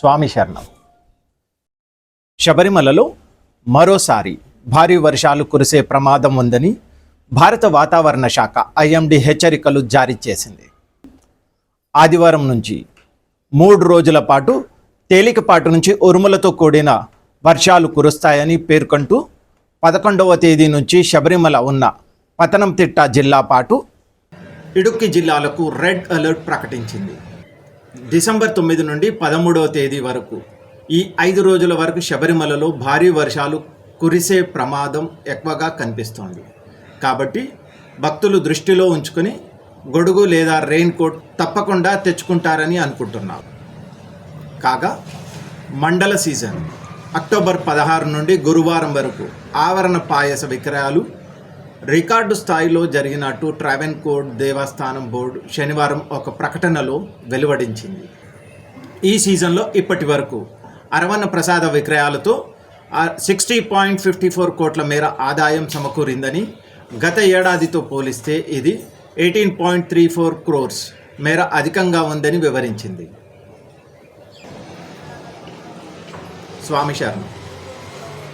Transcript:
స్వామి శరణం. శబరిమలలో మరోసారి భారీ వర్షాలు కురిసే ప్రమాదం ఉందని భారత వాతావరణ శాఖ ఐఎండి హెచ్చరికలు జారీ చేసింది. ఆదివారం నుంచి మూడు రోజుల పాటు తేలికపాటు నుంచి ఉరుములతో కూడిన వర్షాలు కురుస్తాయని పేర్కొంటూ పదకొండవ తేదీ నుంచి శబరిమల ఉన్న పతనంతిట్ట జిల్లా పాటు ఇడుక్కి జిల్లాలకు రెడ్ అలర్ట్ ప్రకటించింది. డిసెంబర్ తొమ్మిది నుండి పదమూడవ తేదీ వరకు ఈ ఐదు రోజుల వరకు శబరిమలలో భారీ వర్షాలు కురిసే ప్రమాదం ఎక్కువగా కనిపిస్తోంది. కాబట్టి భక్తులు దృష్టిలో ఉంచుకొని గొడుగు లేదా రెయిన్ కోట్ తప్పకుండా తెచ్చుకుంటారని అనుకుంటున్నారు కాగా మండల సీజన్. అక్టోబర్ పదహారు నుండి గురువారం వరకు ఆవరణ పాయస విక్రయాలు రికార్డు స్థాయిలో జరిగినట్టు ట్రావెన్ కోడ్ దేవస్థానం బోర్డు శనివారం ఒక ప్రకటనలో వెలువడించింది. ఈ సీజన్లో ఇప్పటి వరకు అరవన్న ప్రసాద విక్రయాలతో సిక్స్టీ పాయింట్ ఫిఫ్టీ ఫోర్ కోట్ల మేర ఆదాయం సమకూరిందని గత ఏడాదితో పోలిస్తే ఇది eighteen point three four crores మేర అధికంగా ఉందని వివరించింది. స్వామి శర్మ.